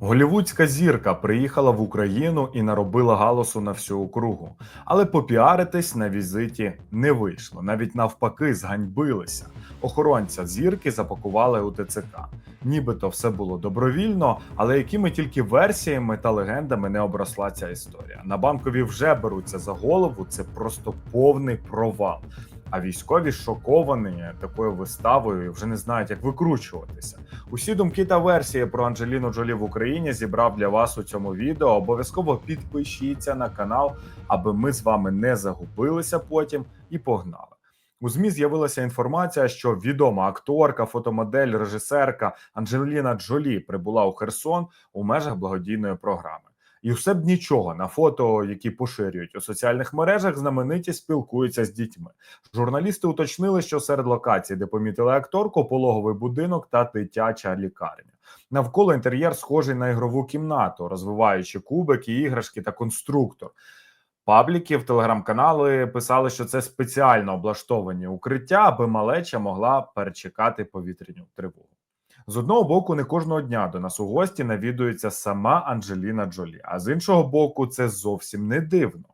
Голівудська зірка приїхала в Україну і наробила галасу на всю округу, але попіаритись на візиті не вийшло. Навіть навпаки, зганьбилися. Охоронця зірки запакували у ТЦК. Нібито все було добровільно, але якими тільки версіями та легендами не обросла ця історія. На банкові вже беруться за голову. Це просто повний провал. А військові шоковані такою виставою і вже не знають, як викручуватися. Усі думки та версії про Анджеліну Джолі в Україні зібрав для вас у цьому відео. Обов'язково підпишіться на канал, аби ми з вами не загубилися потім і погнали. У змі з'явилася інформація, що відома акторка, фотомодель, режисерка Анджеліна Джолі прибула у Херсон у межах благодійної програми. І все б нічого на фото, які поширюють у соціальних мережах, знамениті спілкуються з дітьми. Журналісти уточнили, що серед локацій, де помітили акторку, пологовий будинок та дитяча лікарня. Навколо інтер'єр схожий на ігрову кімнату, розвиваючи кубики, іграшки та конструктор. Пабліки в телеграм-канали писали, що це спеціально облаштовані укриття, аби малеча могла перечекати повітряну тривогу. З одного боку, не кожного дня до нас у гості навідується сама Анджеліна Джолі, а з іншого боку, це зовсім не дивно.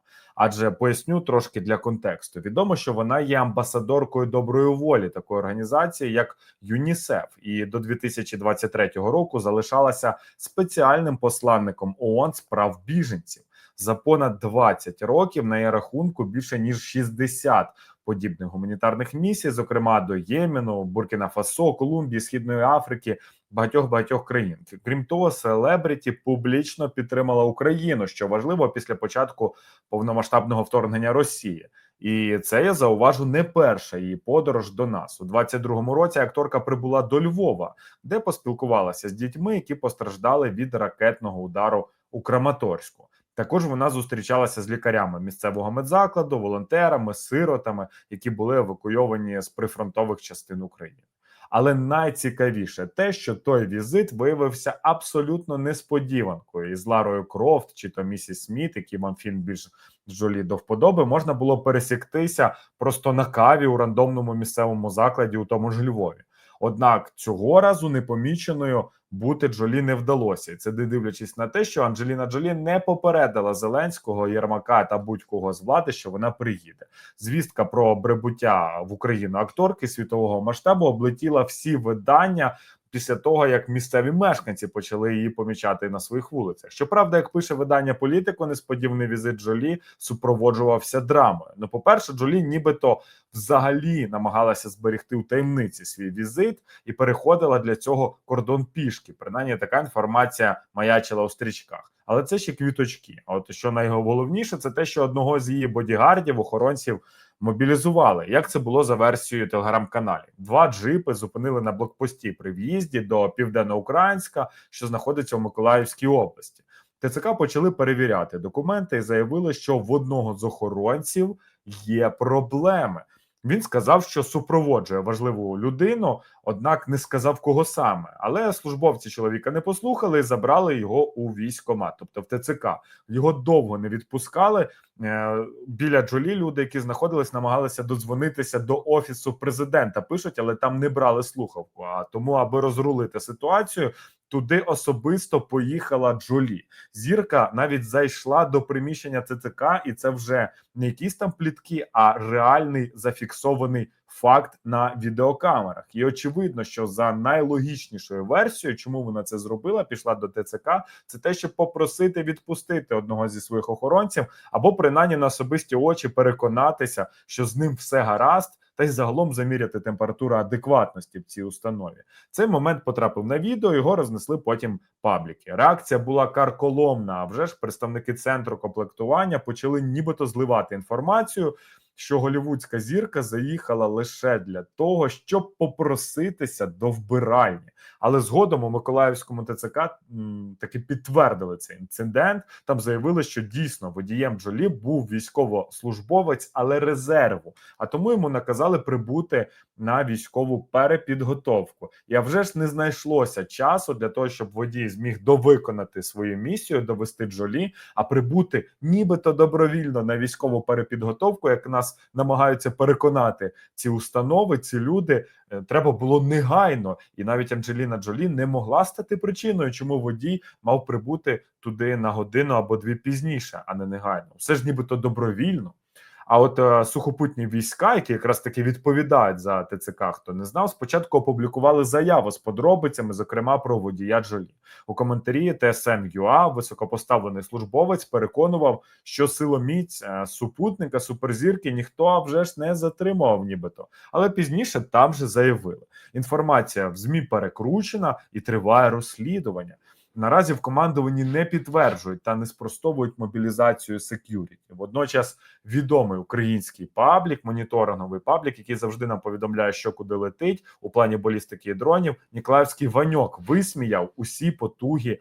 Адже поясню трошки для контексту. Відомо, що вона є амбасадоркою доброї волі такої організації, як ЮНІСЕФ, і до 2023 року залишалася спеціальним посланником ООН з прав біженців. За понад 20 років на її рахунку більше ніж 60 подібних гуманітарних місій, зокрема до Ємену, Буркіна Фасо, Колумбії, Східної Африки, багатьох багатьох країн. Крім того, селебріті публічно підтримала Україну, що важливо після початку повномасштабного вторгнення Росії. І це я зауважу не перша її подорож до нас у 22-му році. Акторка прибула до Львова, де поспілкувалася з дітьми, які постраждали від ракетного удару у Краматорську. Також вона зустрічалася з лікарями місцевого медзакладу, волонтерами, сиротами, які були евакуйовані з прифронтових частин України. Але найцікавіше те, що той візит виявився абсолютно несподіванкою. І з Ларою Крофт чи то місіс Сміт, які вам фільм більш жолі до вподоби, можна було пересіктися просто на каві у рандомному місцевому закладі у тому ж Львові. Однак цього разу непоміченою бути Джолі не вдалося. І Це дивлячись на те, що Анджеліна Джолі не попередила Зеленського, Єрмака та будь-кого з влади, що вона приїде. Звістка про прибуття в Україну акторки світового масштабу облетіла всі видання. Після того як місцеві мешканці почали її помічати на своїх вулицях. Щоправда, як пише видання політико, несподіваний візит Джолі супроводжувався драмою. Ну, по перше, Джолі, нібито взагалі намагалася зберегти у таємниці свій візит і переходила для цього кордон пішки. Принаймні, така інформація маячила у стрічках. Але це ще квіточки. От що найголовніше, це те, що одного з її бодігардів, охоронців мобілізували. Як це було за версією телеграм-каналів? Два джипи зупинили на блокпості при в'їзді до Південноукраїнська, що знаходиться у Миколаївській області. ТЦК почали перевіряти документи і заявили, що в одного з охоронців є проблеми. Він сказав, що супроводжує важливу людину, однак не сказав кого саме. Але службовці чоловіка не послухали і забрали його у військкомат, тобто в ТЦК. Його довго не відпускали. Е, Біля Джолі люди, які знаходились, намагалися додзвонитися до офісу президента. Пишуть, але там не брали слухавку. А тому, аби розрулити ситуацію, туди особисто поїхала Джолі. Зірка навіть зайшла до приміщення ЦЦК, і це вже не якісь там плітки, а реальний зафіксований факт на відеокамерах. І очевидно, що за найлогічнішою версією, чому вона це зробила, пішла до ТЦК, це те, щоб попросити відпустити одного зі своїх охоронців, або принаймні на особисті очі переконатися, що з ним все гаразд. Та й загалом заміряти температуру адекватності в цій установі. Цей момент потрапив на відео. Його рознесли потім пабліки. Реакція була карколомна. А вже ж представники центру комплектування почали нібито зливати інформацію, що голівудська зірка заїхала лише для того, щоб попроситися до вбиральні. Але згодом у Миколаївському ТЦК таки підтвердили цей інцидент. Там заявили, що дійсно водієм Джолі був військовослужбовець, але резерву. А тому йому наказали прибути на військову перепідготовку. І вже ж не знайшлося часу для того, щоб водій зміг довиконати свою місію, довести Джолі, а прибути нібито добровільно на військову перепідготовку, як нас намагаються переконати ці установи, ці люди. е, Треба було негайно, і навіть Анджеліна Джолі не могла стати причиною, чому водій мав прибути туди на годину або дві пізніше, а не негайно. Все ж нібито добровільно. А от е, сухопутні війська, які якраз таки відповідають за ТЦК, хто не знав, спочатку опублікували заяву з подробицями, зокрема про водія Джолі. У коментарі ТСН.ЮА високопоставлений службовець переконував, що силоміць е, супутника суперзірки ніхто вже ж не затримував, нібито. Але пізніше там же заявили: інформація в змі перекручена і триває розслідування. Наразі в командуванні не підтверджують та не спростовують мобілізацію сек'юріті. Водночас відомий український паблік, моніторинговий паблік, який завжди нам повідомляє, що куди летить у плані балістики і дронів. Ніколаївський ваньок висміяв усі потуги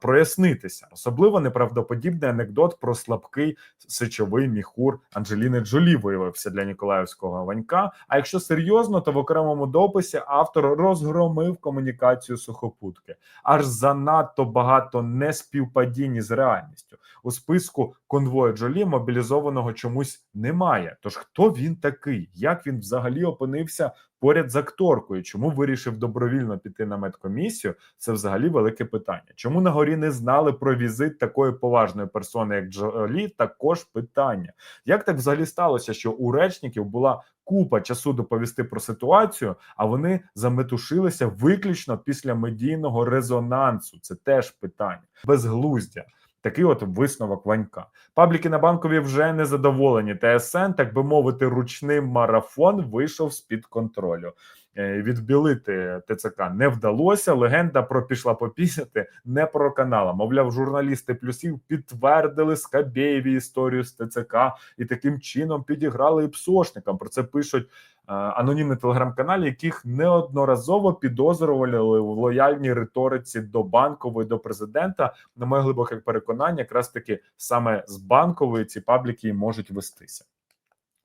прояснитися. Особливо неправдоподібний анекдот про слабкий сечовий міхур Анджеліни Джолі виявився для Ніколаївського ванька. А якщо серйозно, то в окремому дописі автор розгромив комунікацію сухопутки. Аж занадто багато неспівпадінь з реальністю. У списку конвою Джолі мобілізованого чомусь немає. Тож хто він такий? Як він взагалі опинився поряд з акторкою? Чому вирішив добровільно піти на медкомісію? Це взагалі велике питання. Чому на горі не знали про візит такої поважної персони, як Джолі? Також питання. Як так взагалі сталося, що у речників була купа часу доповісти про ситуацію, а вони заметушилися виключно після медійного резонансу? Це теж питання безглуздя. Такий от висновок Ванька. Пабліки на банкові вже не задоволені. ТСН, так би мовити, ручний марафон вийшов з під контролю. Е, Відбілити ТЦК не вдалося. Легенда про пішла попісяти не про канала. Мовляв, журналісти плюсів підтвердили Скабєєві історію з ТЦК і таким чином підіграли і псошникам. Про це пишуть е, анонімні телеграм-каналі, яких неодноразово підозрювали в лояльній риториці до банкової до президента. На моє глибоке переконання, якраз таки саме з банкової ці пабліки можуть вестися.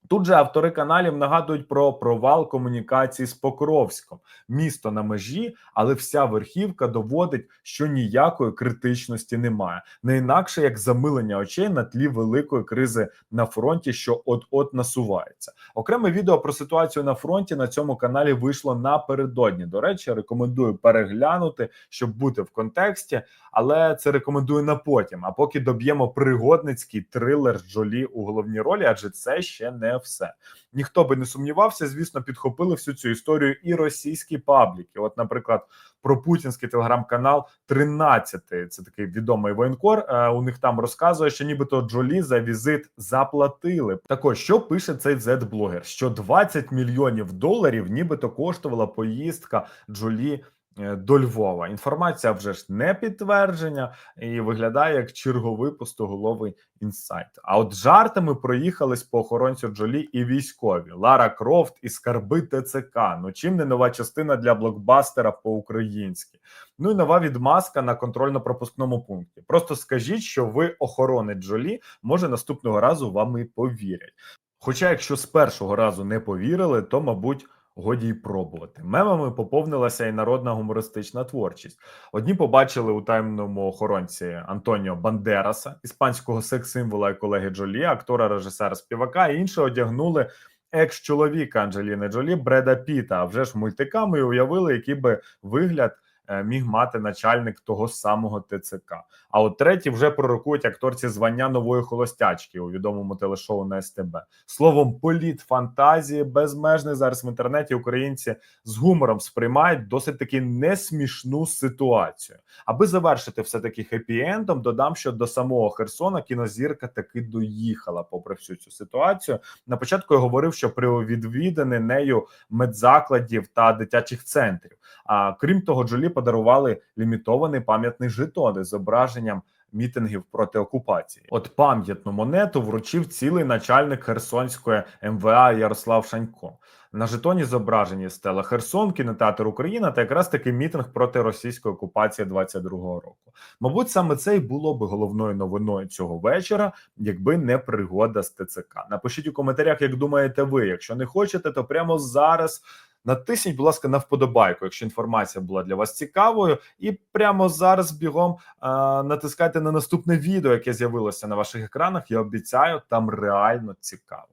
Тут же автори каналів нагадують про провал комунікації з Покровськом, місто на межі, але вся верхівка доводить, що ніякої критичності немає, не інакше як замилення очей на тлі великої кризи на фронті, що от-от насувається. Окреме відео про ситуацію на фронті на цьому каналі вийшло напередодні. До речі, рекомендую переглянути, щоб бути в контексті, але це рекомендую на потім. А поки доб'ємо пригодницький трилер Джолі у головній ролі, адже це ще не все. Ніхто би не сумнівався, звісно, підхопили всю цю історію і російські пабліки. От, наприклад, про путінський телеграм-канал 13, це такий відомий воєнкор. е, У них там розказує, що нібито Джолі за візит заплатили. Так ось, що пише цей Z-блогер? Що 20 мільйонів доларів, нібито коштувала поїздка Джолі. Е, До Львова інформація вже ж не підтвердження і виглядає як черговий пустоголовий інсайт. А от жартами проїхались по охоронцю Джолі і військові Лара Крофт і скарби ТЦК. Ну чим не нова частина для блокбастера по-українськи? Ну і нова відмазка на контрольно-пропускному пункті. Просто скажіть, що ви охоронець Джолі, може наступного разу вам і повірять. Хоча, якщо з першого разу не повірили, то мабуть. Годі й пробувати. Мемами поповнилася і народна гумористична творчість. Одні побачили у таємному охоронці Антоніо Бандераса, іспанського секс-символа і колеги Джолі, актора, режисера, співака, і інші одягнули екс-чоловіка Анджеліни Джолі Бреда Піта. А вже ж мультиками уявили, який би вигляд міг мати начальник того самого ТЦК. А от треті вже пророкують акторці звання нової холостячки у відомому телешоу на СТБ. Словом, політ фантазії безмежний зараз в інтернеті. Українці з гумором сприймають досить таки несмішну ситуацію. Аби завершити все таки хеппі-ендом, додам, що до самого Херсона кінозірка таки доїхала, попри всю цю ситуацію. На початку я говорив, що при відвідані нею медзакладів та дитячих центрів. А крім того, Джолі подарували лімітований пам'ятний жетон із зображенням мітингів проти окупації. От пам'ятну монету вручив цілий начальник Херсонської МВА Ярослав Шанько. На жетоні зображені стела Херсон, кінотеатр Україна та якраз таки мітинг проти російської окупації 22-го року. Мабуть, саме це й було би головною новиною цього вечора, якби не пригода з ТЦК. Напишіть у коментарях, як думаєте ви. Якщо не хочете, то прямо зараз. Натисніть, будь ласка, на вподобайку, якщо інформація була для вас цікавою, і прямо зараз бігом а, натискайте на наступне відео, яке з'явилося на ваших екранах. Я обіцяю, там реально цікаво.